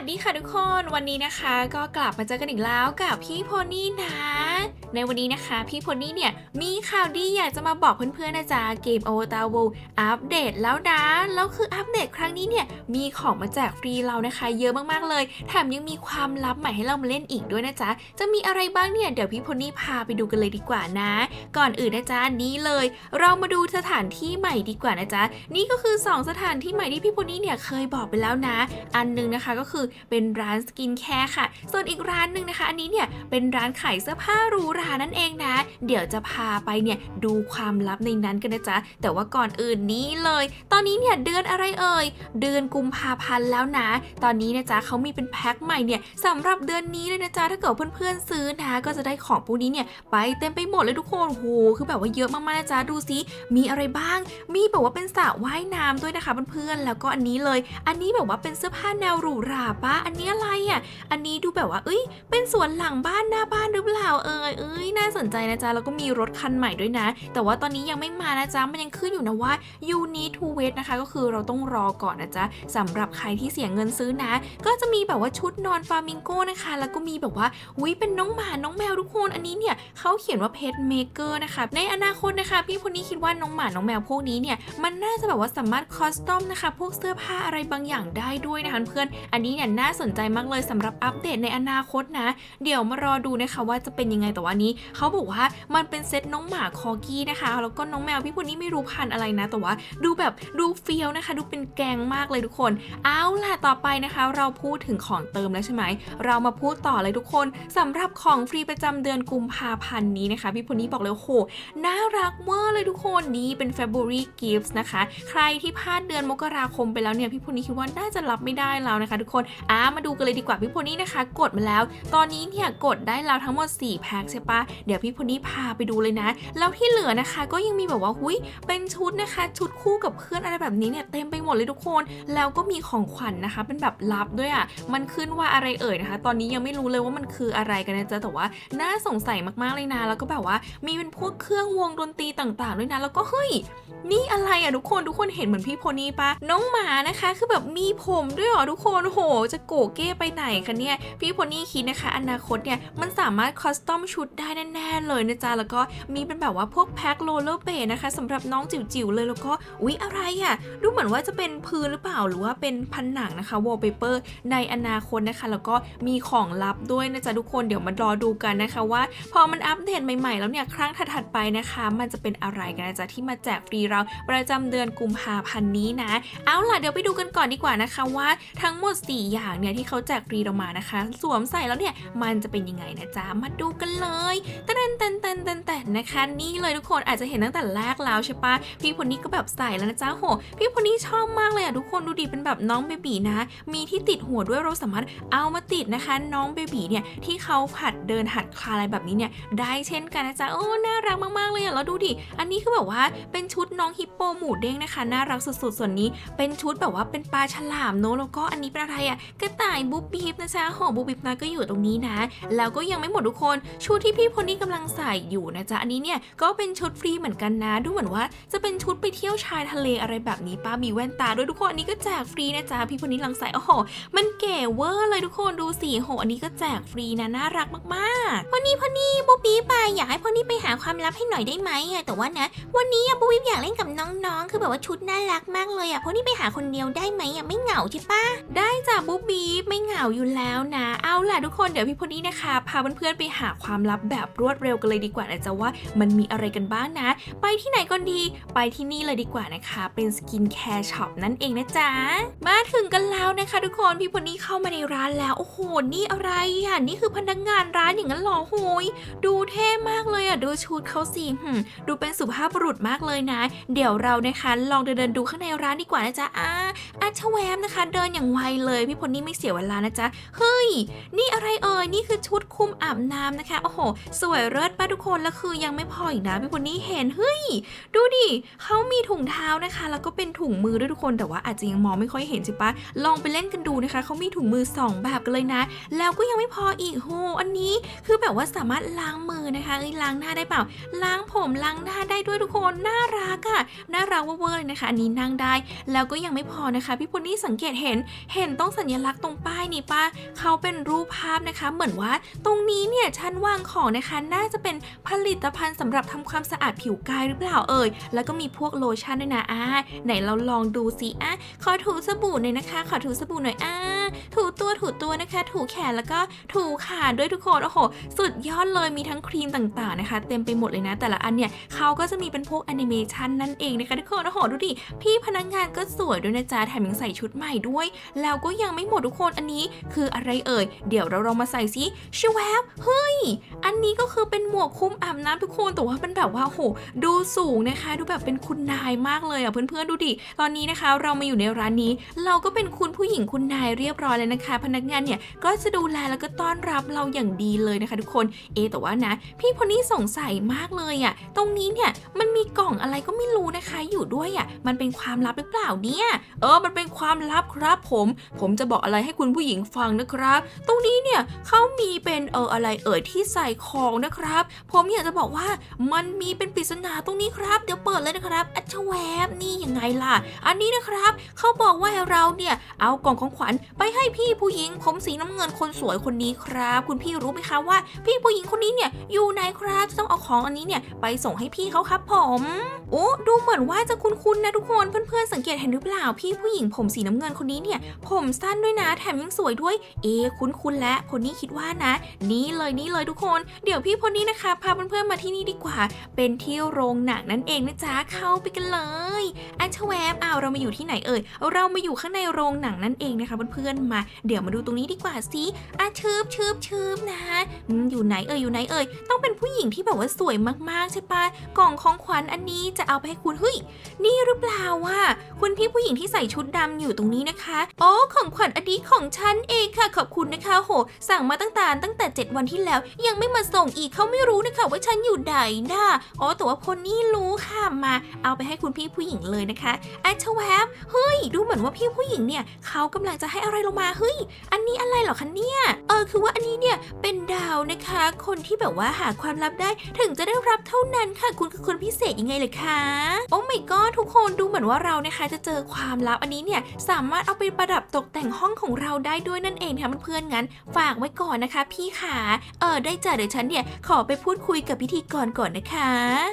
สดีค่ะทุกคนวันนี้นะคะก็กลับมาเจอกันอีกแล้วกับพี่โพนี่นะ ในวันนี้นะคะ พี่โพนี่เนี่ยมีข่าวดีอยากจะมาบอกเพื่อนๆนะจ๊ะเกมโอตาวูอัปเดตแล้วนะแล้วคืออัปเดตครั้งนี้เนี่ยมีของมาแจกฟรีเรานะคะ เยอะมากๆเลยแถมยังมีความลับใหม่ให้เรามาเล่นอีกด้วยนะจ๊ะจะมีอะไรบ้างเนี่ยเดี๋ยวพี่โพนี่พาไปดูกันเลยดีกว่านะ ก่อนอื่นนะจ๊ะนี้เลย เรามาดูสถานที่ใหม่ดีกว่านะจ๊ะนี่ก็คือ 2 สถานที่ใหม่ที่พี่โพนี่เนี่ยเคยบอกไปแล้วนะ อันหนึงนะคะก็คือเป็นร้านสกินแคร์ค่ะ ส่วนอีกร้านหนึ่งนะคะ อันนี้เนี่ยเป็นร้านขายเสื้อผ้าหรูหรานั่นเองนะ เดี๋ยวจะพาไปเนี่ยดูความลับในนั้นกันนะจ๊ะ แต่ว่าก่อนอื่นนี้เลย ตอนนี้เนี่ยเดือนอะไรเอ่ย เดือนกุมภาพันธ์แล้วนะ ตอนนี้นะจ๊ะเขามีเป็นแพ็คใหม่เนี่ยสำหรับเดือนนี้เลยนะจ๊ะ ถ้าเกิดเพื่อนๆซื้อนะ ก็จะได้ของพวกนี้เนี่ยไปเต็มไปหมดเลยทุกคนโหคือแบบว่าเยอะมากๆนะจ๊ะ ดูซิ มีอะไรบ้าง มีแบบว่าเป็นสระว่ายน้ำด้วยนะคะเพื่อนๆ แล้วก็อันนี้เลย อันนี้แบบว่าเป็นเสื้อผ้าแนวหรูหราปะอันนี้อะไรอะ อันนี้ดูแบบว่า เอ้ย เป็นสวนหลังบ้านหน้าบ้านหรือเปล่าเอ่ยเอ้ยน่าสนใจนะจ๊ะแล้วก็มีรถคันใหม่ด้วยนะ แต่ว่าตอนนี้ยังไม่มานะจ๊ะมันยังขึ้นอยู่นะว่า you need to wait นะคะ ก็คือเราต้องรอก่อนนะจ๊ะสำหรับใครที่เสียเงินซื้อนะ ก็จะมีแบบว่าชุดนอนฟามิงโก้นะคะ แล้วก็มีแบบว่าอุ้ยเป็นน้องหมาน้องแมวทุกคนอันนี้เนี่ยเขาเขียนว่า pet maker นะคะในอนาคตนะคะ พี่คนนี้คิดว่าน้องหมาน้องแมวพวกนี้เนี่ยมันน่าจะแบบว่าสามารถคอสตอมนะคะ พวกเสื้อผ้าอะไรบางอย่างได้ด้วยนะคะเพื่อนอันนี้เนี่ยน่าสนใจมากเลยสำหรับอัปเดตในอนาคตนะ เดี๋ยวมารอดูนะคะว่าจะเป็นยังไงแต่ว่านี้เขาบอกว่ามันเป็นเซตน้องหมาคอกี้นะคะ แล้วก็น้องแมวพี่คนนี้ไม่รู้พันอะไรนะ แต่ว่าดูแบบดูเฟี้ยวนะคะ ดูเป็นแกงมากเลยทุกคน เอาล่ะต่อไปนะคะ เราพูดถึงของเติมแล้วใช่ไหมเรามาพูดต่อเลยทุกคนสำหรับของฟรีประจำเดือนกุมภาพันธ์นี้นะคะ พี่พลนี้บอกเลยโหน่ารักเวอร์เลยทุกคนนี่เป็น February Gifts นะคะ ใครที่พลาดเดือนมกราคมไปแล้วเนี่ยพี่พลนี้คิดว่าน่าจะรับไม่ได้แล้วนะคะ ทุกคนอ่ามาดูกันเลยดีกว่าพี่พลนี้นะคะ กดมาแล้ว ตอนนี้เนี่ยกดได้แล้วทั้งหมด 4 แพ็คใช่ปะเดี๋ยวพี่พลนี้พาไปดูเลยนะ แล้วที่เหลือนะคะ ก็ยังมีแบบว่าหุยเป็นชุดนะคะ ชุดคู่กับเพื่อนอะไรแบบนี้เนี่ยเต็มไปหมดเลยทุกคน แล้วก็มีของขวัญนะคะ เป็นแบบลับด้วยอะมันขึ้นว่าอะไรเอ่ยนะคะ ตอนนี้ยังไม่รู้เลยว่ามันคืออะไรกันนะจ๊ะแต่ว่าน่าสงสัยมากๆเลยนะแล้วก็แบบว่ามีเป็นพวกเครื่องวงดนตรีต่างๆด้วยนะแล้วก็เฮ้ยนี่อะไรอะทุกคนทุกคนเห็นเหมือนพี่โพนี่ปะน้องหมานะคะ คือแบบมีผมด้วยเหรอทุกคนโหจะโกเก้ไปไหนคะเนี่ย พี่โพนี่คิดนะคะ อนาคตเนี่ยมันสามารถคอสตอมชุดได้แน่ๆเลยนะจ๊ะ แล้วก็มีเป็นแบบว่าพวกแพ็คโรลเลอร์เบนะคะสำหรับน้องจิ๋วๆเลยแล้วก็อุ๊ยอะไรอะดูเหมือนว่าจะเป็นพื้นหรือเปล่าหรือว่าเป็นผนังนะคะ wallpaper ในอนาคตนะคะ แล้วก็มีของลับด้วยนะจ๊ะทุกคนเดี๋ยวมารอดูกันนะคะว่า พอมันอัปเดตใหม่ๆ แล้วเนี่ยครั้งถัดๆไปนะคะ มันจะเป็นอะไรกันนะจ๊ะที่มาแจกฟรีเราประจำเดือนกุมภาพันธ์นี้นะ เอาล่ะเดี๋ยวไปดูกันก่อนดีกว่านะคะว่าทั้งหมด 4อย่างเนี่ยที่เขาแจกฟรีเรามานะคะ สวมใส่แล้วเนี่ยมันจะเป็นยังไงนะจ๊ะ มาดูกันเลยเต้นเต้นเต้นเต้นต้นนะคะนี่เลยทุกคนอาจจะเห็นตั้งแต่แรกแล้วใช่ปะพี่คนนี้ก็แบบใส่แล้วนะจ๊ะโห พี่คนนี้ชอบมากเลยอะทุกคนดูดิเป็นแบบน้องเบบีนะ มีที่ติดหัวด้วยเราสามารถเอามาติดนะคะ น้องเบบีเนี่ยที่เขาหัดเดินหัดคลาอะไรแบบนี้เนี่ยได้เช่นกันนะจ๊ะโอ้น่ารักมากๆเลยอะแล้วดูดิอันนี้คือแบบว่าเป็นชุดน้องฮิปโปหมูเด้งนะคะน่ารักสุดๆส่วนนี้เป็นชุดแบบว่าเป็นปลาฉลามเนอะแล้วก็อันนี้เป็นอะไรอะกระต่ายบุ๊บบีบนะจ๊ะหอบุ๊บบีบนะก็อยู่ตรงนี้นะ แล้วก็ยังไม่หมดทุกคนชุดที่พี่พลนี่กำลังใส่อยู่นะจ๊ะอันนี้เนี่ยก็เป็นชุดฟรีเหมือนกันนะ ดูเหมือนว่าจะเป็นชุดไปเที่ยวชายทะเลอะไรแบบนี้ป้ามีแว่นตาด้วยทุกคนอันนี้ก็แจกฟรีนะจ๊ะพี่พลนี่กำลังใส่โอ้โหมันเก๋เวอร์เลยทุกคนดูสิโหอันนี้ก็แจกฟรีนะน่ารักมากๆพอนี่พอนี่บุ๊บบี้ไปอยากให้พอนี่ไปหาความลับให้หน่อยได้ไหมอะแต่ว่านะ วันนี้อะบุ๊บบี้อยากเล่นกับน้องๆ คือแบบว่าชุดน่ารักมากเลยอะพอนี่ไปหาคนเดียวได้ไหมอะไม่เหงาใช่ปะได้จ้ะบบบีไม่เหงาอยู่แล้วนะ เอาล่ะทุกคนเดี๋ยวพี่พลนี่นะคะ พาเพื่อนๆไปหาความลับแบบรวดเร็วกันเลยดีกว่านะจ๊ะว่ามันมีอะไรกันบ้างนะ ไปที่ไหนก่อนดีไปที่นี่เลยดีกว่านะคะ เป็นสกินแคร์ช็อปนั่นเองนะจ๊ะ มาถึงกันแล้วนะคะ ทุกคนพี่พลนี่เข้ามาในร้านแล้วโอ้โหนี่อะไรอะนี่คือพนักงานร้านอย่างนั้นหรอโหยดูเท่มากเลยอะดูชุดเขาสิฮึมดูเป็นสุภาพบุรุษมากเลยนะ เดี๋ยวเรานะคะ ลองเดินๆดูข้างในร้านดีกว่านะจ๊ะอ่าอาชแวมนะคะ เดินอย่างไวเลยพี่พลนี่ไม่เสียเวลานะจ๊ะ เฮ้ย นี่อะไรเอ่ย นี่คือชุดคุมอาบน้ำนะคะ โอ้โห สวยเลิศป้าทุกคน แล้วคือยังไม่พออีกนะพี่พลนี่เห็น เฮ้ย ดูดิเขามีถุงเท้านะคะ แล้วก็เป็นถุงมือด้วยทุกคน แต่ว่าอาจจะยังมองไม่ค่อยเห็นใช่ปะลองไปเล่นกันดูนะคะ เขามีถุงมือสองแบบกันเลยนะ แล้วก็ยังไม่พออีกโห อันนี้คือแบบว่าสามารถล้างมือนะคะเอ้ยล้างหน้าได้เปล่า ล้างผมล้างหน้าได้ด้วยทุกคน น่ารักอะ่ะ น่ารักเวอร์เลยนะคะ อันนี้นั่งได้ แล้วก็ยังไม่พอนะคะ พี่พลนี่สังเกตเห็น เห็นต้องสัญญลักษณ์ตรงป้ายนี่ป้าเขาเป็นรูปภาพนะคะ เหมือนว่าตรงนี้เนี่ยชั้นวางของนะคะ น่าจะเป็นผลิตภัณฑ์สำหรับทำความสะอาดผิวกายหรือเปล่าเอ่ย แล้วก็มีพวกโลชั่นด้วยนะอ่าไหนเราลองดูสิอะขอถูสบู่หน่อยนะคะ ขอถูสบู่หน่อยอ่าถูตัวถูตัวนะคะ ถูแขนแล้วก็ถูขาด้วยทุกคนโอ้โห สุดยอดเลยมีทั้งครีมต่างๆนะคะ เต็มไปหมดเลยนะ แต่ละอันเนี่ยเขาก็จะมีเป็นพวกแอนิเมชันนั่นเองนะคะทุกคนโอ้โหดูดิพี่พนักงานก็สวยด้วยนะจ๊ะแถมยังใส่ชุดใหม่ด้วย แล้วก็ยังไม่หมดทุกคนอันนี้คืออะไรเอ่ย เดี๋ยวเราลองมาใส่ซิชวบเฮ้ย อันนี้ก็คือเป็นหมวกคุมอาบน้ำทุกคนแต่ว่ามันแบบว่าโหดูสูงนะคะ ดูแบบเป็นคุณนายมากเลยอะเพื่อนๆดูดิตอนนี้นะคะ เรามาอยู่ในร้านนี้ เราก็เป็นคุณผู้หญิงคุณนายเรียบร้อยแล้วนะคะ พนักงานเนี่ยก็จะดูแลแล้วก็ต้อนรับเราอย่างดีเลยนะคะ ทุกคนเอแต่ว่านะ พี่พอนี่สงสัยมากเลยอะตรงนี้เนี่ยมันมีกล่องอะไรก็ไม่รู้นะคะ อยู่ด้วยอะมันเป็นความลับหรือเปล่าเนี่ยเออมันเป็นความลับครับผม ผมจะบอกอะไรให้คุณผู้หญิงฟังนะครับ ตรงนี้เนี่ยเขามีเป็นเอออะไรเอ่ยที่ใส่ของนะครับ ผมอยากจะบอกว่ามันมีเป็นปริศนาตรงนี้ครับ เดี๋ยวเปิดเลยนะครับ อัชแวบนี่ยังไงล่ะ อันนี้นะครับเขาบอกว่าเราเนี่ยเอากล่องของขวัญไปให้พี่ผู้หญิง ผมสีน้ำเงินคนสวยคนนี้ครับ คุณพี่รู้ไหมคะว่า พี่ผู้หญิงคนนี้เนี่ยอยู่ไหนครับจะต้องเอาของอันนี้เนี่ยไปส่งให้พี่เขาครับผมโอ้ดูเหมือนว่าจะคุ้นๆนะทุกคนเพื่อนๆสังเกตเห็นหรือเปล่าพี่ผู้หญิงผมสีน้ำเงินคนนี้เนี่ยผมสั้นด้วยนะ แถมยังสวยด้วย เอะคุ้นๆและพนนี่คิดว่านะ นี่เลยนี่เลยทุกคน เดี๋ยวพี่พนนี่นะคะ พาเพื่อนๆมาที่นี่ดีกว่า เป็นที่โรงหนังนั่นเองนะจ๊ะเข้าไปกันเลยอันชแวบอ้าวเรามาอยู่ที่ไหนเอ่ยเรามาอยู่ข้างในโรงหนังนั่นเองนะคะเพื่อนๆมา เดี๋ยวมาดูตรงนี้ดีกว่าสิอะชืบชืบชืบนะอืมอยู่ไหนเอ่ยอยู่ไหนเอ่ยต้องเป็นผู้หญิงที่แบบว่าสวยมากๆใช่ปะกล่องของขวัญอันนี้จะเอาไปให้คุณเฮ้ยนี่หรือเปล่าว่ะคุณพี่ผู้หญิงที่ใส่ชุดดำอยู่ตรงนี้นะคะ โอ้ของขวัญอันนี้ของฉันเองค่ะขอบคุณนะคะ โห สั่งมาตั้งแต่ตั้งแต่ 7 วันที่แล้ว ยังไม่มาส่งอีกเขาไม่รู้นะคะว่าฉันอยู่ไหนนะอ๋อแต่ว่าพลนี่รู้ค่ะมา เอาไปให้คุณพี่ผู้หญิงเลยนะคะอันชวบเฮ้ย ดูเหมือนว่าพี่ผู้หญิงเนี่ยเขากำลังจะให้อะไรลงมาเฮ้ย อันนี้อะไรหรอคะเนี่ยเออคือว่าอันนี้เนี่ยเป็นดาวนะคะ คนที่แบบว่าหาความลับได้ถึงจะได้รับเท่านั้นค่ะ คุณคือคนพิเศษยังไงเลยคะโอ้ไม่ก็ทุกคนดูเหมือนว่าเรานะคะจะเจอความลับอันนี้เนี่ยสามารถเอาไปประดับตกแต่งห้องของเราได้ด้วยนั่นเองค่ะเพื่อนๆงั้น ฝากไว้ก่อนนะคะ พี่ขาเออได้จ้ะเดี๋ยวฉันเนี่ยขอไปพูดคุยกับพิธีกรก่อนนะคะ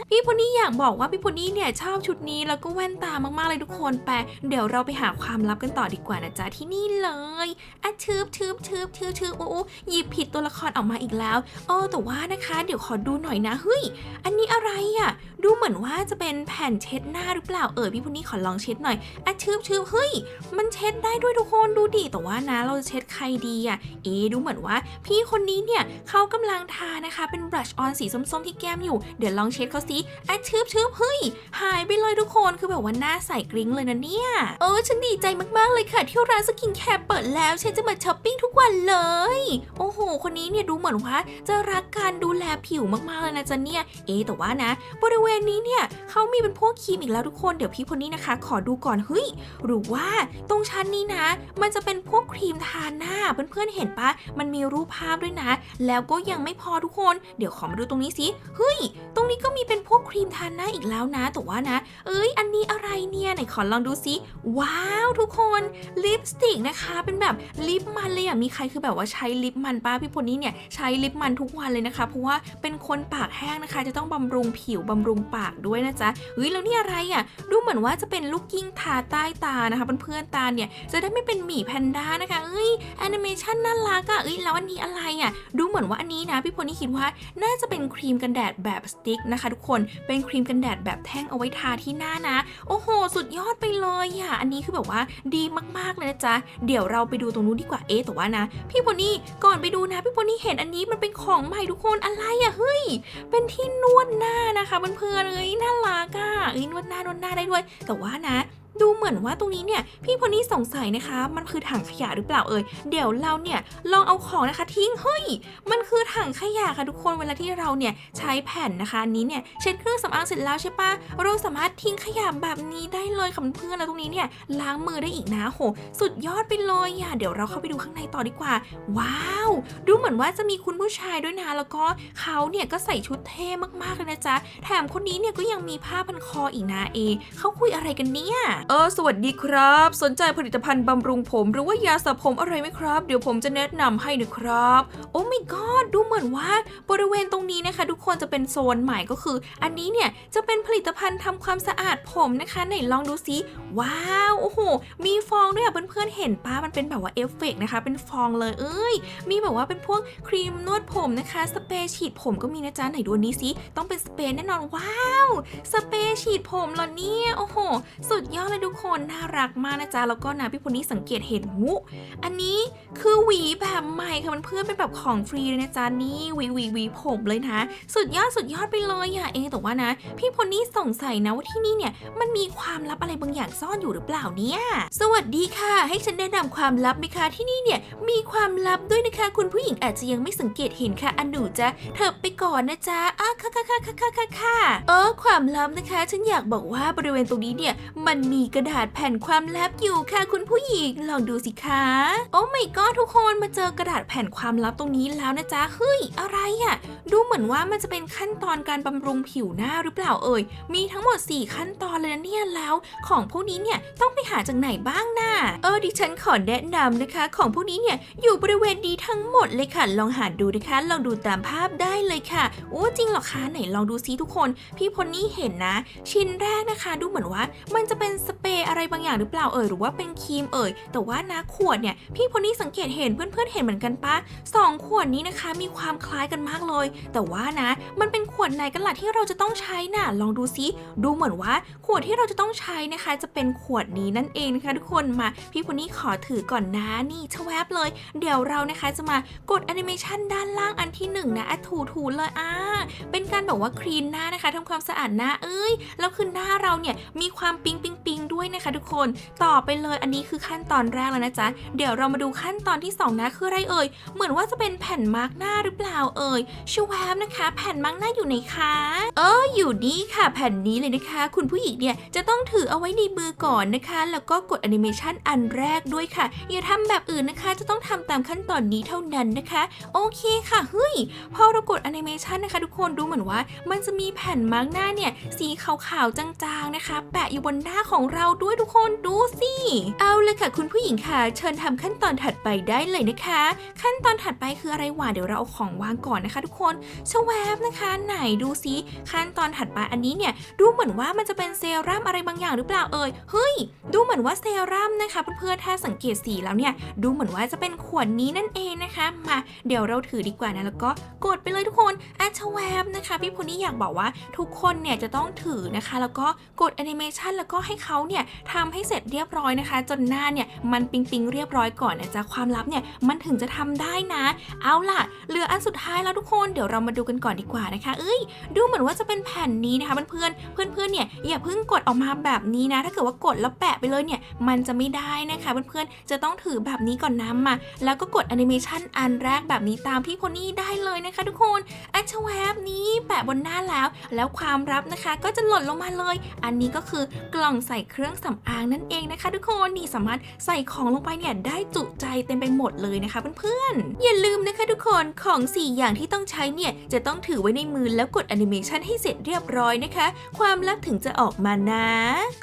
พี่พนี่อยากบอกว่าพี่พนี่เนี่ยชอบชุดนี้แล้วก็แว่นตามากๆเลยทุกคนไปเดี๋ยวเราไปหาความลับกันต่อดีกว่านะจ๊ะที่นี่เลยอะชืบชืบชืบชืบชืบโอ้โหยิบผิดตัวละครออกมาอีกแล้วเออแต่ว่านะคะ เดี๋ยวขอดูหน่อยนะเฮ้ยอันนี้อะไรอะ่ะดูเหมือนว่าจะเป็นแผ่นเช็ดหน้าหรือเปล่าเออพี่พนี่ขอลองเช็ดหน่อยอะชืบชืบเฮ้ยมันเช็ดได้ด้วยทุกคนดูดิแต่ว่านะเราจะเช็ดใครดีอะ่ะ เอดูเหมือนว่า พี่คนนี้เนี่ยเขากำลังทานะคะ เป็นบลัชออนสีส้มๆที่แก้มอยู่ เดี๋ยวลองเช็ดเขาสิอะชืบชืบเฮ้ย หายไปเลยทุกคนคือแบบว่าหน้าใสกริ้งเลยนะเนี่ยเออฉันดีใจมากๆเลยค่ะ ที่ร้านสกินแคร์เปิดแล้วฉันจะมาช้อปปิ้งทุกวันเลย โอ้โห คนนี้เนี่ยดูเหมือนว่าจะรักการดูแลผิวมากๆเลยนะจ๊ะเนี่ย เอแต่ว่านะ บริเวณนี้เนี่ยเขามีเป็นพวกครีมอีกแล้วทุกคนเดี๋ยวพี่คนนี้นะคะ ขอดูก่อนเฮ้ยหรือว่าตรงชั้นนี้นะ มันจะจะเป็นพวกครีมทาหน้าเพื่อนๆเห็นปะมันมีรูปภาพด้วยนะ แล้วก็ยังไม่พอทุกคน เดี๋ยวขอมาดูตรงนี้สิเฮ้ย ตรงนี้ก็มีเป็นพวกครีมทาหน้าอีกแล้วนะแต่ว่านะ เอ้ยอันนี้อะไรเนี่ยไหนขอลองดูสิว้าวทุกคนลิปสติกนะคะ เป็นแบบลิปมันเลยอะมีใครคือแบบว่าใช้ลิปมันป้าพี่พลนี่เนี่ยใช้ลิปมันทุกวันเลยนะคะ เพราะว่าเป็นคนปากแห้งนะคะ จะต้องบำรุงผิวบำรุงปากด้วยนะจ๊ะเฮ้ยแล้วนี่อะไรอะดูเหมือนว่าจะเป็นลูกกิ้งทาใต้ตานะคะเพื่อนๆตาเนี่ยจะได้ไม่เป็นหมีแพนด้านะคะเอ้ยแอนิเมชันน่ารักอะเอ้ยแล้วอันนี้อะไรอะดูเหมือนว่าอันนี้นะพี่พลนี่คิดว่าน่าจะเป็นครีมกันแดดแบบสติ๊กนะคะทุกคนเป็นครีมกันแดดแบบแท่งเอาไว้ทาที่หน้านะ โอ้โห สุดยอดไปเลยอะอันนี้คือแบบว่าดีมากๆเลยนะจ๊ะเดี๋ยวเราไปดูตรงนู้นดีกว่าเอ๊แต่ว่านะ พี่พลนี่ก่อนไปดูนะพี่พลนี่เห็นอันนี้มันเป็นของใหม่ทุกคนอะไรอะเฮ้ยเป็นที่นวดหน้านะคะเพื่อนๆเอ้ยน่ารักอะเอ้ยนวดหน้านวดหน้าได้ด้วย แต่ว่านะ ดูเหมือนว่าตรงนี้เนี่ยพี่พลนี่สงสัยนะคะ มันคือถังขยะหรือเปล่าเอ่ยเดี๋ยวเราเนี่ยลองเอาของนะคะทิ้งเฮ้ยมันคือถังขยะค่ะทุกคนเวลาที่เราเนี่ยใช้แผ่นนะคะนี้เนี่ยเช็ดเครื่องสำอางเสร็จแล้วใช่ปะเราสามารถทิ้งขยะแบบนี้ได้เลยค่ะเพื่อนแล้วตรงนี้เนี่ยล้างมือได้อีกนะโห สุดยอดไปเลยอะเดี๋ยวเราเข้าไปดูข้างในต่อดีกว่า ว้าว ดูเหมือนว่าจะมีคุณผู้ชายด้วยนะแล้วก็เขาเนี่ยก็ใส่ชุดเท่มากๆเลยนะจ๊ะแถมคนนี้เนี่ยก็ยังมีผ้าพันคออีกนะเอเขาคุยอะไรกันเนี่ยเออสวัสดีครับ สนใจผลิตภัณฑ์บำรุงผม หรือว่ายาสระผมอะไรไหมครับ เดี๋ยวผมจะแนะนำให้นะครับ โอ้ my god ดูเหมือนว่าบริเวณตรงนี้นะคะ ทุกคนจะเป็นโซนใหม่ก็คือ อันนี้เนี่ยจะเป็นผลิตภัณฑ์ทำความสะอาดผมนะคะไหนลองดูซิว้าวโอ้โหมีฟองด้วยอะเพื่อนๆเห็นป้ามันเป็นแบบว่าเอฟเฟกต์นะคะ เป็นฟองเลยเอ้ย มีแบบว่าเป็นพวกครีมนวดผมนะคะ สเปรย์ฉีดผมก็มีนะจ๊ะไหนดูนี้สิต้องเป็นสเปรย์แน่นอนว้าว สเปรย์ฉีดผมเหรอเนี่ยโอ้โห สุดยอดเลยทุกคนน่ารักมากนะจ๊ะแล้วก็นะพี่พลนี้สังเกตเห็นหูอันนี้คือหวีแบบใหม่ค่ะเพื่อนๆเป็นแบบของฟรีเลยนะจ๊ะนี่หวีหวีหวีผมเลยนะ สุดยอดสุดยอดไปเลยอะเอแต่ว่านะ พี่พลนี่สงสัยนะว่าที่นี่เนี่ยมันมีความลับอะไรบางอย่างซ่อนอยู่หรือเปล่าเนี่ยสวัสดีค่ะ ให้ฉันแนะนำความลับไหมคะที่นี่เนี่ยมีความลับด้วยนะคะ คุณผู้หญิงอาจจะยังไม่สังเกตเห็นค่ะอันหนูจะเถิบไปก่อนนะจ๊ะอ้าค่ะค่ะค่ะค่ะค่ะค่ะค่ะเออความลับนะคะ ฉันอยากบอกว่าบริเวณตรงนี้เนี่ยมันมีกระดาษแผ่นความลับอยู่ค่ะคุณผู้หญิงลองดูสิคะโอ้ไม่ก็ทุกคนมาเจอกระดาษแผ่นความลับตรงนี้แล้วนะจ๊ะเฮ้ยอะไรอะ่ะดูเหมือนว่ามันจะเป็นขั้นตอนการบำรุงผิวหน้าหรือเปล่าเอ่ยมีทั้งหมด 4 ขั้นตอนเลยนะเนี่ยแล้ว ของพวกนี้เนี่ยต้องไปหาจากไหนบ้างน่ะเออดิฉันขอแนะนำนะคะ ของพวกนี้เนี่ยอยู่บริเวณดีทั้งหมดเลยค่ะ ลองหาดูนะคะ ลองดูตามภาพได้เลยค่ะโอ้จริงหรอคะไหนลองดูซิทุกคน พี่พลนี่เห็นนะ ชิ้นแรกนะคะ ดูเหมือนว่ามันจะเป็นสเปรย์อะไรบางอย่างหรือเปล่าเอ่ยหรือว่าเป็นครีมเอ่ยแต่ว่านะขวดเนี่ยพี่พลนี่สังเกตเห็นเพื่อนๆเห็นเหมือนกันปะสองขวดนี้นะคะมีความคล้ายกันมากเลย แต่ว่านะ มันเป็นขวดไหนกันล่ะที่เราจะต้องใช้น่ะลองดูซิดูเหมือนว่าขวดที่เราจะต้องใช้นะคะ จะเป็นขวดนี้นั่นเองนะคะทุกคนมาพี่พลนี่ขอถือก่อนนะนี่ชแวบเลย เดี๋ยวเรานะคะจะมากดแอนิเมชันด้านล่างอันที่หนึ่งนะอะถูเลยอ่าเป็นการแบบว่าคลีนหน้านะคะทำความสะอาดหน้าเอ้ยแล้วคือหน้าเราเนี่ยมีความปิงปิงปิงด้วยนะคะทุกคน ต่อไปเลยอันนี้คือขั้นตอนแรกแล้วนะจ๊ะ เดี๋ยวเรามาดูขั้นตอนที่ 2 นะคืออะไรเอ่ย เหมือนว่าจะเป็นแผ่นมาร์กหน้าหรือเปล่าเอ่ยชูแวบนะคะ แผ่นมาร์กหน้าอยู่ไหนคะ เอออยู่นี่ค่ะ แผ่นนี้เลยนะคะ คุณผู้หญิงเนี่ยจะต้องถือเอาไว้ในมือก่อนนะคะ แล้วก็กดแอนิเมชันอันแรกด้วยค่ะ อย่าทำแบบอื่นนะคะ จะต้องทำตามขั้นตอนนี้เท่านั้นนะคะ โอเคค่ะเฮ้ยพอเรากดแอนิเมชันนะคะ ทุกคนดูเหมือนว่า มันจะมีแผ่นมาร์กหน้าเนี่ยสีขาวๆจางๆนะคะ แปะอยู่บนหน้าของเราด้วยทุกคนดูสิ เอาเลยค่ะคุณผู้หญิงค่ะ เชิญทำขั้นตอนถัดไปได้เลยนะคะ ขั้นตอนถัดไปคืออะไรวะเดี๋ยวเราเอาของวางก่อนนะคะ ทุกคนชวบนะคะไหนดูซิขั้นตอนถัดไปอันนี้เนี่ยดูเหมือนว่ามันจะเป็นเซรั่มอะไรบางอย่างหรือเปล่าเอ่ยเฮ้ย ดูเหมือนว่าเซรั่มนะคะเพื่อนๆถ้าสังเกตสีแล้วเนี่ยดูเหมือนว่าจะเป็นขวดนี้นั่นเองนะคะ มาเดี๋ยวเราถือดีกว่านะแล้วก็กดไปเลยทุกคนอัชวบนะคะ พี่พลนี่อยากบอกว่าทุกคนเนี่ยจะต้องถือนะคะ แล้วก็กดแอนิเมชันแล้วก็ให้เขาเนี่ยทำให้เสร็จเรียบร้อยนะคะ จนหน้าเนี่ยมันปิงปิงเรียบร้อยก่อนนะจ๊ะความลับเนี่ยมันถึงจะทำได้นะ เอาล่ะเหลืออันสุดท้ายแล้วทุกคนเดี๋ยวเรามาดูกันก่อนดีกว่านะคะ เอ้ย ดูเหมือนว่าจะเป็นแผ่นนี้นะคะเพื่อนๆเพื่อนเนี่ยอย่าเพิ่งกดออกมาแบบนี้นะ ถ้าเกิดว่ากดแล้วแปะไปเลยเนี่ยมันจะไม่ได้นะคะเพื่อนๆจะต้องถือแบบนี้ก่อนนะมา แล้วก็กดแอนิเมชันอันแรกแบบนี้ตามพี่โพนี่ได้เลยนะคะ ทุกคนอัชแวบนี้แปะบนหน้าแล้ว แล้วความลับนะคะก็จะหล่นลงมาเลย อันนี้ก็คือกล่องใส่เครื่องสำอางนั่นเองนะคะ ทุกคนนี่สามารถใส่ของลงไปเนี่ยได้จุใจเต็มไปหมดเลยนะคะเพื่อนๆอย่าลืมนะคะทุกคนของ 4 อย่างที่ต้องใช้เนี่ยจะต้องถือไว้ในมือแล้วกดแอนิเมชันให้เสร็จเรียบร้อยนะคะ ความลับถึงจะออกมานะ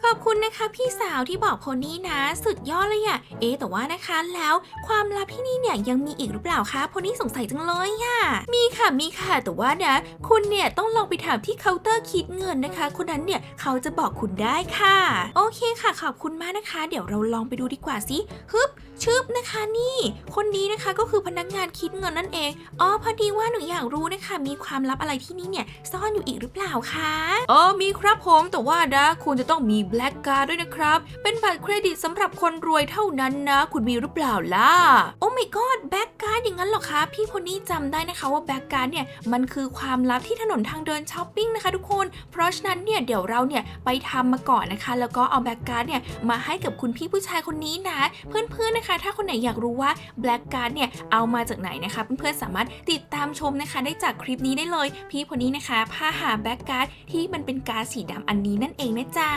ขอบคุณนะคะ พี่สาวที่บอกโพนี่นะ สุดยอดเลยอะเอ๊แต่ว่านะคะแล้วความลับที่นี่เนี่ยยังมีอีกหรือเปล่าคะโพนี่สงสัยจังเลยอะมีค่ะมีค่ะแต่ว่านะ คุณเนี่ยต้องลองไปถามที่เคาน์เตอร์คิดเงินนะคะ คนนั้นเนี่ยเขาจะบอกคุณได้ค่ะโอเคค่ะ ขอบคุณมากนะคะ เดี๋ยวเราลองไปดูดีกว่าสิฮึบชึบนะคะนี่ คนนี้นะคะก็คือพนักงานคิดเงินนั่นเองอ๋อพอดีว่าหนูอยากรู้นะคะ มีความลับอะไรที่นี่เนี่ยซ่อนอยู่อีกหรือเปล่าคะอ๋อมีครับผมแต่ว่านะคุณจะต้องมีแบล็กการ์ดด้วยนะครับ เป็นบัตรเครดิตสำหรับคนรวยเท่านั้นนะ คุณมีหรือเปล่าล่ะโอ้ my god แบล็กการ์ดอย่างนั้นหรอคะ พี่คนนี้จำได้นะคะว่าแบล็กการ์ดเนี่ยมันคือความลับที่ถนนทางเดินช้อปปิ้งนะคะ ทุกคน เพราะฉะนั้นเนี่ยเดี๋ยวเราเนี่ยไปทำมาก่อนนะคะ แล้วก็เอาแบล็กการ์ดเนี่ยมาให้กับคุณพี่ผู้ชายคนนี้นะ เพื่อนๆนะคะ ถ้าคนไหนอยากรู้ว่าแบล็กการ์ดเนี่ยเอามาจากไหนนะคะ เพื่อนๆสามารถติดตามชมนะคะ ได้จากคลิปนี้ได้เลย พี่คนนี้นะคะพาหาแบล็กการ์ดที่มันเป็นการสีดำอันนี้นั่นเองนะจ๊ะ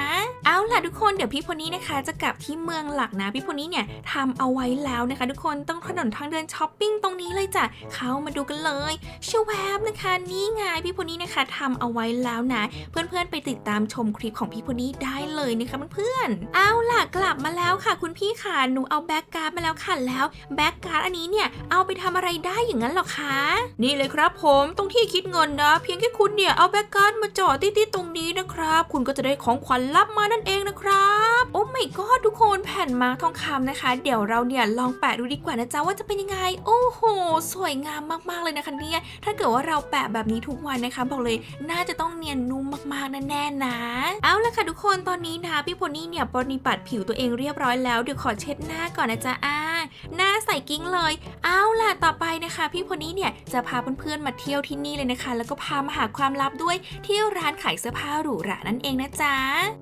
เอาล่ะทุกคนเดี๋ยวพี่พนี้นะคะ จะกลับที่เมืองหลักนะพี่พนี้เนี่ยทำเอาไว้แล้วนะคะ ทุกคนต้องถนนทางเดินช้อปปิ้งตรงนี้เลยจ้ะเข้ามาดูกันเลยชวบนะคะนี่ไงพี่พนี่นะคะทำเอาไว้แล้วนะ เพื่อนๆไปติดตามชมคลิปของพี่พนี่ได้เลยนะคะเพื่อนๆ เอาล่ะกลับมาแล้วค่ะ คุณพี่ค่ะหนูเอาแบ็กการ์ดมาแล้วค่ะแล้วแบ็กการ์ดอันนี้เนี่ยเอาไปทำอะไรได้อย่างนั้นหรอคะนี่เลยครับผมตรงที่คิดเงินนะ เพียงแค่คุณเนี่ยเอาแบ็กการ์ดมาจอดติดๆตรงนี้นะครับ คุณก็จะได้ของขวัญลับมานั่นเองนะครับ โอ้ไม่ก็ทุกคนแผ่นมาร์คทองคำนะคะ เดี๋ยวเราเนี่ยลองแปะดูดีกว่านะจ๊ะว่าจะเป็นยังไง โอ้โห สวยงามมากๆเลยนะคะเนี่ยถ้าเกิดว่าเราแปะแบบนี้ทุกวันนะคะ บอกเลยน่าจะต้องเนียนนุ่มมากๆแน่ๆนะ เอาละค่ะทุกคนตอนนี้นะพี่โพนี่เนี่ยปรนิบัติผิวตัวเองเรียบร้อยแล้วเดี๋ยวขอเช็ดหน้าก่อนนะจ๊ะอ่าหน้าใสกิ้งเลยเอาล่ะต่อไปนะคะ พี่โพนี่เนี่ยจะพาเพื่อนๆมาเที่ยวที่นี่เลยนะคะ แล้วก็พามาหาความลับด้วยที่ร้านขายเสื้อผ้าหรูหรานั่นเองนะจ๊ะ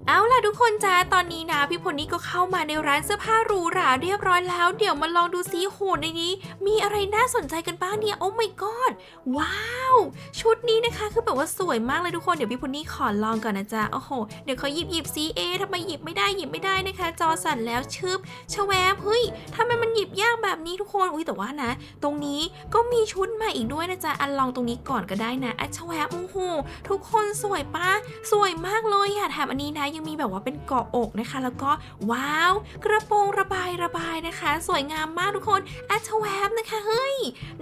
เอาล่ะทุกคนจ้าตอนนี้นะพี่พลนี่ก็เข้ามาในร้านเสื้อผ้าหรูหราเรียบร้อยแล้ว เดี๋ยวมาลองดูซิโหในนี้ มีอะไรน่าสนใจกันบ้างเนี่ยโอ้ my god ว้าว ชุดนี้นะคะคือแบบว่าสวยมากเลยทุกคนเดี๋ยวพี่พลนี่ขอลองก่อนนะจ๊ะโอ้โหเดี๋ยวเขาหยิบหยิบซิเอะทำไมหยิบไม่ได้หยิบไม่ได้นะคะ จอสั่นแล้วชึบชะแวบเฮ้ยทำไมมันหยิบยากแบบนี้ทุกคนอุ้ยแต่ว่านะ ตรงนี้ก็มีชุดมาอีกด้วยนะจ๊ะอันลองตรงนี้ก่อนก็ได้นะอัชแวบโอ้โหทุกคนสวยปะสวยมากเลยอะแถมอันนี้นะยังมีแบบว่าเป็นเกาะอกนะคะ แล้วก็ว้าว กระโปรงระบายระบายนะคะ สวยงามมากทุกคนอัชแวบนะคะเฮ้ย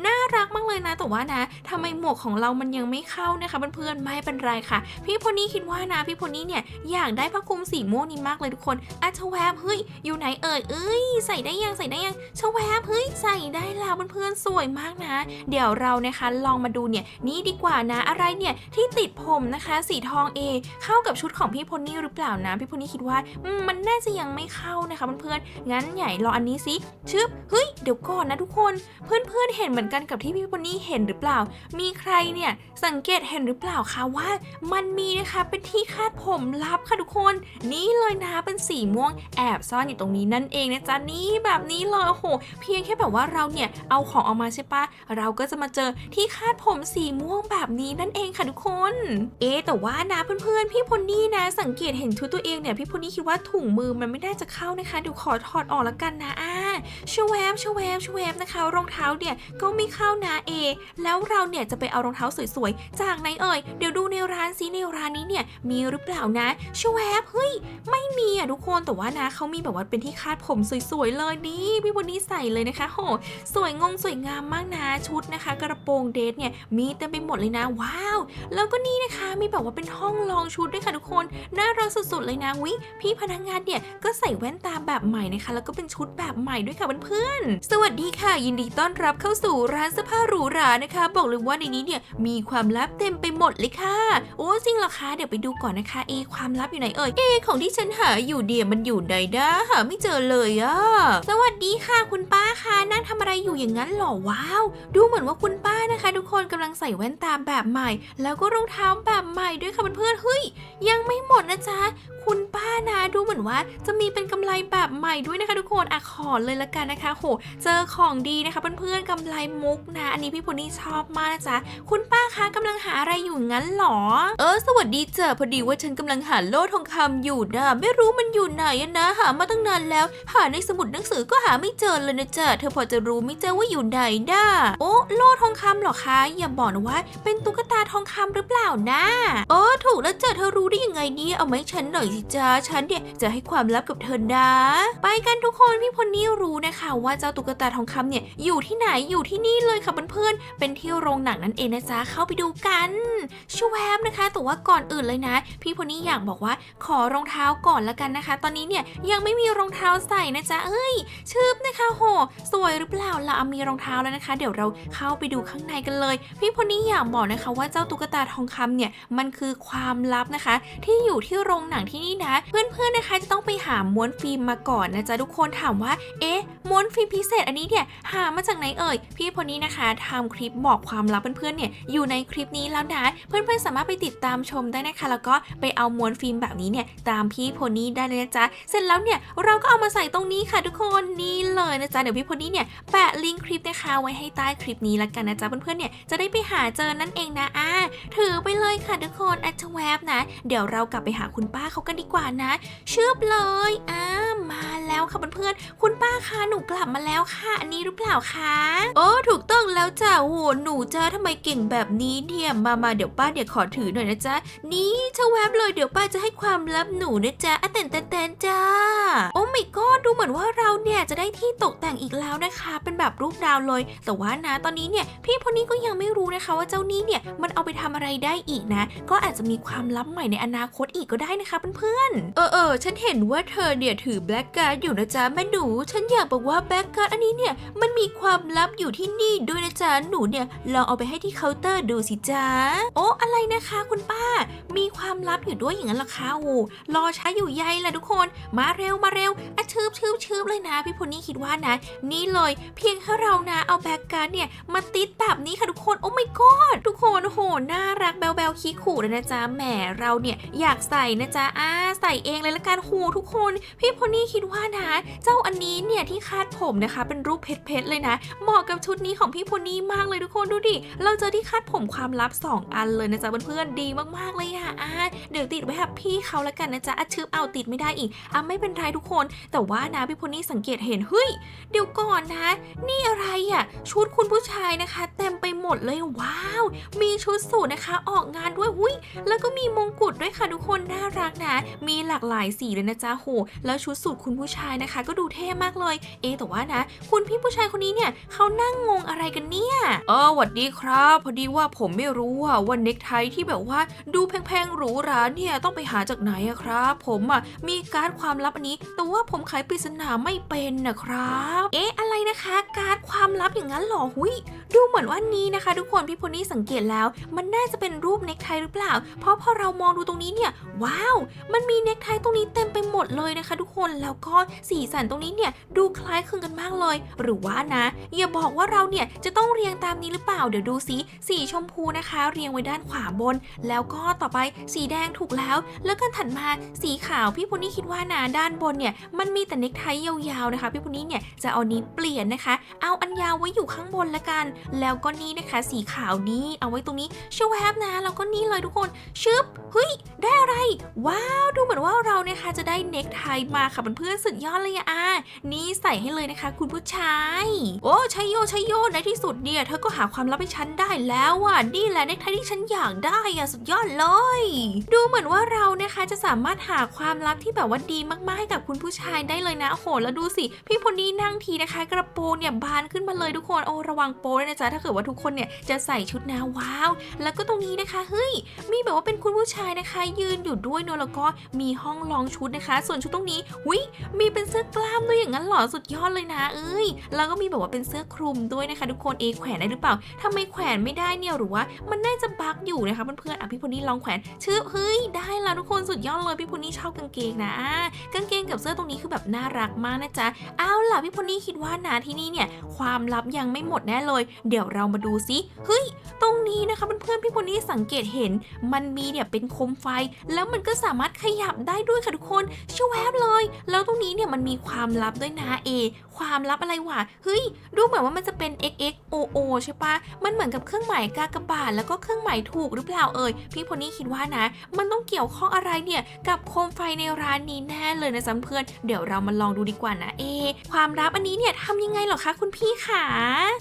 น่ารักมากเลยนะแต่ว่านะทำไมหมวกของเรามันยังไม่เข้านะคะเพื่อนๆไม่เป็นไรค่ะ พี่พนี่คิดว่านะพี่พนี่เนี่ยอยากได้ผ้าคลุมสีม่วงนี้มากเลยทุกคนอัชแวบเฮ้ยอยู่ไหนเอ่ยเอ้ยใส่ได้ยังใส่ได้ยังชแวบเฮ้ยใส่ได้แล้วเพื่อนๆสวยมากนะ เดี๋ยวเรานะคะลองมาดูเนี่ยนี่ดีกว่านะอะไรเนี่ยที่ติดผมนะคะ สีทองเอเข้ากับชุดของพี่พลนี่หรือเปล่านะพี่พลนี่คิดว่ามมันน่าจะยังไม่เข้านะคะเพื่อนๆงั้นใหญ่รออันนี้สิชึบเฮ้ยเดี๋ยวก่อนนะทุกคน เพื่อนๆเห็นเหมือนกันกับที่พี่พลนี่เห็นหรือเปล่า มีใครเนี่ยสังเกตเห็นหรือเปล่าคะว่า มันมีนะคะเป็นที่คาดผมลับค่ะทุกคนนี่เลยนะเป็นสีม่วงแอบซ่อนอยู่ตรงนี้นั่นเองนะจ๊ะนี่แบบนี้เลยโอ้โห เพียงแค่แบบว่าเราเนี่ยเอาของออกมาใช่ปะเราก็จะมาเจอที่คาดผมสีม่วงแบบนี้นั่นเองค่ะทุกคน เอ๊แต่ว่านะเพื่อนๆพี่พลนี่นะ สังเกตเห็นชุดตัวเองเนี่ยพี่พลนี่คิดว่าถุงมือมันไม่ได้จะเข้านะคะเดี๋ยวขอถอดออกละกันนะอ่าชวแวบชวแวบชวแวบนะคะ รองเท้าเนี่ยก็ไม่เข้านะเอ แล้วเราเนี่ยจะไปเอารองเท้าสวยๆจากไหนเอ่ยเดี๋ยวดูในร้านซิในร้านนี้เนี่ยมีหรือเปล่านะชวแวบเฮ้ยไม่มีอะทุกคนแต่ว่านะเขามีแบบว่าเป็นที่คาดผมสวยๆเลยนี่พี่วันนี้ใส่เลยนะคะโหสวยงงสวยงามมากนะชุดนะคะ กระโปรงเดทเนี่ยมีเต็มไปหมดเลยนะ ว้าว แล้วก็นี่นะคะมีแบบว่าเป็นห้องลองชุดด้วยค่ะทุกคนน่ารักสุดๆเลยนะวิพี่พนักงานเนี่ยก็ใส่แว่นตาแบบใหม่นะคะ แล้วก็เป็นชุดแบบใหม่ด้วยค่ะเพื่อนๆสวัสดีค่ะ ยินดีต้อนรับเข้าสู่ร้านเสื้อผ้าหรูหรานะคะ บอกเลยว่าในนี้เนี่ยมีความลับเต็มไปหมดเลยค่ะ โอ้จริงเหรอคะเดี๋ยวไปดูก่อนนะคะเอความลับอยู่ไหนเอ่ยเอของที่ฉันหาอยู่เดียมันอยู่ไหนนะหาไม่เจอเลยอะสวัสดีค่ะคุณป้าคะนั่งทำอะไรอยู่อย่างนั้นหรอว้าว ดูเหมือนว่าคุณป้านะคะ ทุกคนกำลังใส่แว่นตาแบบใหม่ แล้วก็รองเท้าแบบใหม่ด้วยค่ะเพื่อนๆเฮ้ย ยังไม่หมดนะจ๊ะคุณป้านะดูเหมือนว่าจะมีเป็นกำไรแบบใหม่ด้วยนะคะทุกคนอะขอเลยละกันนะคะ โห เจอของดีนะคะเพื่อนๆกำไรมุกนะ อันนี้พี่พลนี่ชอบมากนะจ๊ะคุณป้าคะกำลังหาอะไรอยู่งั้นหรอ เออ สวัสดีเจ้ะพอดีว่าฉันกำลังหาโล่ทองคำอยู่นะไม่รู้มันอยู่ไหนอะนะ หามาตั้งนานแล้ว หาในสมุดหนังสือก็หาไม่เจอเลยนะจ๊ะเธอพอจะรู้ไม่เจอว่าอยู่ไหนด้าโอ้โล่ทองคำเหรอคะอย่าบอกนะว่า เป็นตุ๊กตาทองคำหรือเปล่านะเออถูกแล้วจ้ะเธอรู้ได้ยังไงเนี่ยเอาไหมาให้ฉันหน่อยสิจ้าฉันเนี่ยจะให้ความลับกับเธอนะไปกันทุกคนพี่พลนี่รู้นะคะว่าเจ้าตุ๊กตาทองคำเนี่ยอยู่ที่ไหนอยู่ที่นี่เลยค่ะเพื่อนๆเป็นที่โรงหนังนั่นเองนะจ๊ะเข้าไปดูกันชวบนะคะแต่ว่าก่อนอื่นเลยนะ พี่พลนี่อยากบอกว่าขอรองเท้าก่อนละกันนะคะ ตอนนี้เนี่ยยังไม่มีรองเท้าใส่นะจ๊ะเอ้ยชืบนะคะโห สวยหรือเปล่าล่ะมีรองเท้าแล้วนะคะ เดี๋ยวเราเข้าไปดูข้างในกันเลย พี่พลนี่อยากบอกนะคะว่าเจ้าตุ๊กตาทองคำเนี่ยมันคือความลับนะคะ ที่อยู่ที่โรงหนังที่นี่นะ เพื่อนๆนะคะจะต้องไปหาม้วนฟิล์มมาก่อนนะจ๊ะทุกคนถามว่า เอ๊ะม้วนฟิล์มพิเศษอันนี้เนี่ยหามาจากไหนเอ่ยพี่พลนี่นะคะทำคลิปบอกความลับเพื่อนๆเนี่ยอยู่ในคลิปนี้แล้วนะเพื่อนๆสามารถไปติดตามชมได้นะคะ แล้วก็ไปเอาม้วนฟิล์มแบบนี้เนี่ยตามพี่พนี่ได้เลยนะจ๊ะ เสร็จแล้วเนี่ยเราก็เอามาใส่ตรงนี้ค่ะทุกคนนี่เลยนะจ๊ะเดี๋ยวพี่พนี่เนี่ยแปะลิงก์คลิปนะคะไว้ให้ใต้คลิปนี้ละกันนะจ๊ะเพื่อนๆเนี่ยจะได้ไปหาเจอนั่นเองนะอ่าถือไปเลยค่ะทุกคนอัชแวบนะ เดี๋ยวเรากลับไปหาคุณป้าเขากันดีกว่านะชืบเลยอ้ามาแล้วค่ะเพื่อนๆคุณป้าคะหนูกลับมาแล้วค่ะอันนี้หรือเปล่าคะโอ้ถูกต้องแล้วจ้าโหหนูจ้าทำไมเก่งแบบนี้เนี่ยมามาเดี๋ยวป้าเดี๋ยวขอถือหน่อยนะจ๊ะนี่ชแวบเลยเดี๋ยวป้าจะให้ความลับหนูนะจ๊ะอเต้นเต้นจ้า โอ้ไม่ก็ดูเหมือนว่าเราเนี่ยจะได้ที่ตกแต่งอีกแล้วนะคะ เป็นแบบรูปดาวเลย แต่ว่านะตอนนี้เนี่ยพี่พนนี้ก็ยังไม่รู้นะคะ ว่าเจ้านี้เนี่ยมันเอาไปทำอะไรได้อีกนะ ก็อาจจะมีความลับใหม่ในอนาคตอีกก็ได้นะคะเพื่อนๆ เออเออฉันเห็นว่าเธอเนี่ยถือแบล็กการ์ดอยู่นะจ๊ะแม่หนู ฉันอยากบอกว่าแบล็กการ์ดอันนี้เนี่ยมันมีความลับอยู่ที่นี่ด้วยนะจ๊ะหนูเนี่ยลองเอาไปให้ที่เคาน์เตอร์ดูสิจ๊ะโอ้อะไรนะคะคุณป้า มีความลับอยู่ด้วยอย่างนั้นหรอคะโอ้รออช้าอยู่ใยล่ะทุกคน มาเร็วมาเร็วอะชืบชืบชืบเลยนะ พี่พลนี่คิดว่านะ นี่เลย เพียงแค่เรานะ เอาแบ็กการ์ดเนี่ย มาติดแบบนี้ค่ะทุกคน โอ้ my god ทุกคนโอ้โหน่ารักแบลแบลขี้ขู่เลยนะจ๊ะ แหม เราเนี่ยอยากใส่นะจ๊ะอ่าใส่เองเลยละกันโหทุกคน พี่พลนี่คิดว่านะ เจ้าอันนี้เนี่ยที่คาดผมนะคะ เป็นรูปเพชรๆเลยนะ เหมาะกับชุดนี้ของพี่พลนี่มากเลยทุกคนดูดิ เราเจอที่คาดผมความลับ 2 อันเลยนะจ๊ะเพื่อนๆดีมากๆเลยอะอะเดี๋ยวติดไว้กับพี่เขาละกันนะจ๊ะอะชืบเอาติดไม่ได้อีกอะไม่เป็นไรทุกคน แต่ว่านะพี่พลนี่สังเกตเห็นเฮ้ยเดี๋ยวก่อนนะ นี่อะไรอะ่ะชุดคุณผู้ชายนะคะ เต็มไปหมดเลยว้าว มีชุดสูทนะคะ ออกงานด้วยหุยแล้วก็มีมงกุฎด้วยค่ะทุกคนน่ารักนะ มีหลากหลายสีเลยนะจ๊ะโหแล้วชุดสูทคุณผู้ชายนะคะ ก็ดูเท่มากเลย เอแต่ว่านะ คุณพี่ผู้ชายคนนี้เนี่ยเขานั่งงงอะไรกันเนี่ยเออหวัดดีครับ พอดีว่าผมไม่รู้ว่าว่าเน็กไทที่แบบว่าดูแพงๆหรูหราเนี่ยต้องไปหาจากไหนอะครับผมอะมีการดความลับอันนี้ แต่ว่าผมไขปริศนาไม่เป็นนะครับ เอ๊ะอะไรนะคะ การดความลับอย่างนั้นเหรอหุยดูเหมือนว่านี้นะคะ ทุกคนพี่พลนี่สังเกตแล้ว มันน่าจะเป็นรูปเน็กไทหรือเปล่า เพราะพอเรามองดูตรงนี้เนี่ย ว้าว มันมีเน็กไทตรงนี้เต็มไปหมดเลยนะคะ ทุกคนแล้วก็สีสันตรงนี้เนี่ยดูคล้ายคลึงกันมากเลย หรือว่านะ อย่าบอกว่าเราเนี่ยจะต้องเรียงตามนี้หรือเปล่าเดี๋ยวดูสิสีชมพูนะคะ เรียงไว้ด้านขวาบน แล้วก็ต่อไปสีแดงถูกแล้ว แล้วก็ถัดมาสีขาวพี่พลนี่คิดว่านะด้านบนเนี่ยมันมีแต่เน็กไทยาวๆนะคะ พี่พลนี่เนี่ยจะเอานี้เปลี่ยนนะคะ เอาอันยาวไว้อยู่ข้างบนละกัน แล้วก็นี่นะคะ สีขาวนี้เอาไว้ตรงนี้ชวบนะแล้วก็นี่เลยทุกคนชึบเฮ้ยได้อะไร ว้าวดูเหมือนว่าเราเนะคะจะได้เน็กไทมาค่ะเพื่อนๆสุดยอดเลยอะอะนี่ใส่ให้เลยนะคะ คุณผู้ชาย โอ้ชัยโยชัยโยในที่สุดเนี่ยเธอก็หาความลับให้ฉันได้แล้วอะนี่แหละเน็กไทที่ฉันอยากได้อะสุดยอดเลย ดูเหมือนว่าเรานะคะจะสามารถหาความลับที่แบบว่าดีมากๆให้กับคุณผู้ชายได้เลยนะโอ้โหแล้วดูสิ พี่พลนี่นั่งทีนะคะ กระโปรงเนี่ยบานขึ้นมาเลยทุกคนโอ้ระวังโป๊ด้วยนะจ๊ะถ้าเกิดว่าทุกคนเนี่ยจะใส่ชุดนะว้าว แล้วก็ตรงนี้นะคะเฮ้ยมีแบบว่าเป็นคุณผู้ชายนะคะ ยืนอยู่ด้วยเนอะแล้วก็มีห้องลองชุดนะคะ ส่วนชุดตรงนี้หุยมีเป็นเสื้อกล้ามด้วยอย่างนั้นหรอสุดยอดเลยนะ เอ้ยแล้วก็มีแบบว่าเป็นเสื้อคลุมด้วยนะคะ ทุกคนเอแขวนได้หรือเปล่าทำไมแขวนไม่ได้เนี่ยหรือว่ามันน่าจะบั๊กอยู่นะคะเพื่อนๆอะพี่พลนี่ลองแขวนชื่อเฮ้ยได้แล้วทุกคนสุดยอดเลยพี่พลนี่ชอบกางเกงนะกางเกงกับเสื้อตรงนี้คือแบบน่ารักมากนะจ๊ะเอาล่ะพี่พลนี่คิดว่านะที่นี่เนี่ยความลับยังไม่หมดแน่เลย เดี๋ยวเรามาดูซิเฮ้ยตรงนี้นะคะเพื่อนๆพี่พลนี่สังเกตเห็น มันมีเนี่ยเป็นโคมไฟ แล้วมันก็สามารถขยับได้ด้วยค่ะทุกคนชวแวบเลย แล้วตรงนี้เนี่ยมันมีความลับด้วยนะเอความลับอะไรวะเฮ้ยดูเหมือนว่ามันจะเป็น xx o o ใช่ปะมันเหมือนกับเครื่องหมายกากบาทแล้วก็เครื่องหมายถูกหรือเปล่าเอ่ยพี่พนี่คิดว่านะ มันต้องเกี่ยวข้องอะไรเนี่ยกับโคมไฟในร้านนี้แน่เลยนะจ๊ะเพื่อน เดี๋ยวเรามาลองดูดีกว่านะเอ ความลับอันนี้เนี่ยทำยังไงหรอคะคุณพี่ขา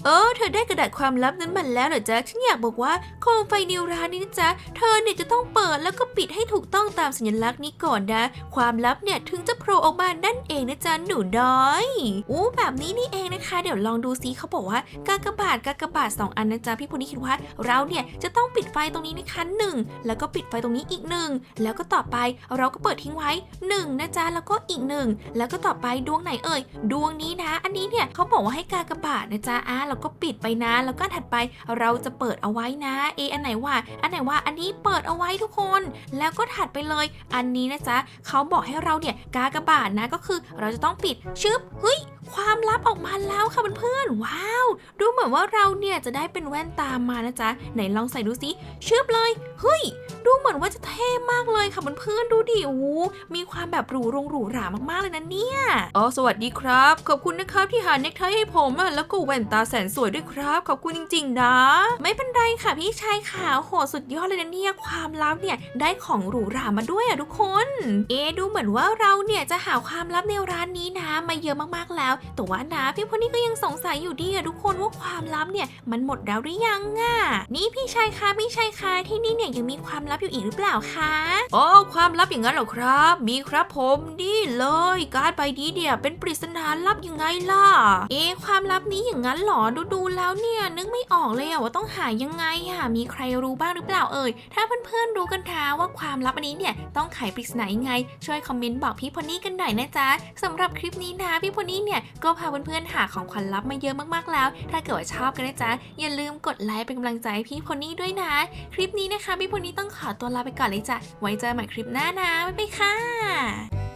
เออ เธอได้กระดาษความลับนั้นมาแล้วเหรอจ๊ะฉันอยากบอกว่าโคมไฟในร้านนี้จ๊ะเธอเนี่ยจะต้องเปิดแล้วก็ปิดให้ถูกต้องตามสัญลักษณ์นี้ก่อนนะ ความลับเนี่ยถึงจะโผล่ออกมานั่นเองนะจ๊ะหนูน้อยอู้แบบนี้นี่เองนะคะ เดี๋ยวลองดูซิเขาบอกว่ากากบาทกากบาทสองอันนะจ๊ะพี่พลนี่คิดว่าเราเนี่ยจะต้องปิดไฟตรงนี้นะคะหนึ่งแล้วก็ปิดไฟตรงนี้อีกหนึ่งแล้วก็ต่อไปเราราก็เปิดทิ้งไว้หนึ่งนะจ๊ะ แล้วก็อีกหนึ่งแล้วก็ต่อไปดวงไหนเอ่ย ดวงนี้นะ อันนี้เนี่ยเขาบอกว่าให้กากระบาทนะจ๊ะอะเราก็ปิดไปนะ แล้วก็ถัดไปเราจะเปิดเอาไว้นะ เอ อันไหนว่า อันไหนว่า อันนี้เปิดเอาไว้ทุกคน แล้วก็ถัดไปเลย อันนี้นะจ๊ะเขาบอกให้เราเนี่ยกากระบาทนะ ก็คือเราจะต้องปิด ชึบ เฮ้ย ความลับออกมาแล้วค่ะเพื่อนๆ ว้าว ดูเหมือนว่าเราเนี่ยจะได้เป็นแว่นตามานะจ๊ะ ไหนลองใส่ดูสิชึบเลย เฮ้ย ดูเหมือนว่าจะเท่มากเลยค่ะเพื่อนๆดูดิโอ้โหมีความแบบหรูหรงหรูหรามากๆเลยนะเนี่ยอ๋อสวัสดีครับ ขอบคุณนะครับที่หาเน็กไทให้ผมแล้วก็แว่นตาแสนสวยด้วยครับ ขอบคุณจริง ๆ นะ ไม่เป็นไรค่ะพี่ชายค่ะโหสุดยอดเลยนะเนี่ยความลับเนี่ยได้ของหรูหรามาด้วยอะทุกคน เอ๊ดูเหมือนว่าเราเนี่ยจะหาความลับในร้านนี้นะมาเยอะมากๆแล้ว แต่ว่านะพี่พนนี่ก็ยังสงสัยอยู่ดีอะทุกคนว่าความลับเนี่ยมันหมดแล้วหรือยังอะนี่พี่ชายคะพี่ชายคะที่นี่เนี่ยยังมีความลับอยู่อีกหรือเปล่าคะโอ้ความลับอย่างนั้นเหรอครับ มีครับผมนี่เลย การ์ดใบนี้เนี่ยเป็นปริศนาลับยังไงล่ะ เอ๊ะความลับนี้อย่างนั้นเหรอดูดูๆแล้วเนี่ยนึกไม่ออกเลยอะว่าต้องหายังไงอะมีใครรู้บ้างหรือเปล่าเอ่ยถ้าเพื่อนๆรู้กันท้าว่าความลับอันนี้เนี่ยต้องไขปริศนายังไง ช่วยคอมเมนต์บอกพี่พนนี่กันหน่อยนะจ๊ะสำหรับคลิปนี้นะพี่พนนี่เนี่ยก็พาเพื่อนๆหาของขวัญลับมาเยอะมากๆแล้ว ถ้าเกิดว่าชอบกันนะจ๊ะอย่าลืมกดไลค์เป็นกำลังใจให้พี่พนนี่ด้วยนะ คลิปนี้นะคะพี่พนนี่ต้องขอตัวลาไปก่อนเลยจ้ะไว้เจอใหม่คลิปหน้านะบ๊ายบายค่ะ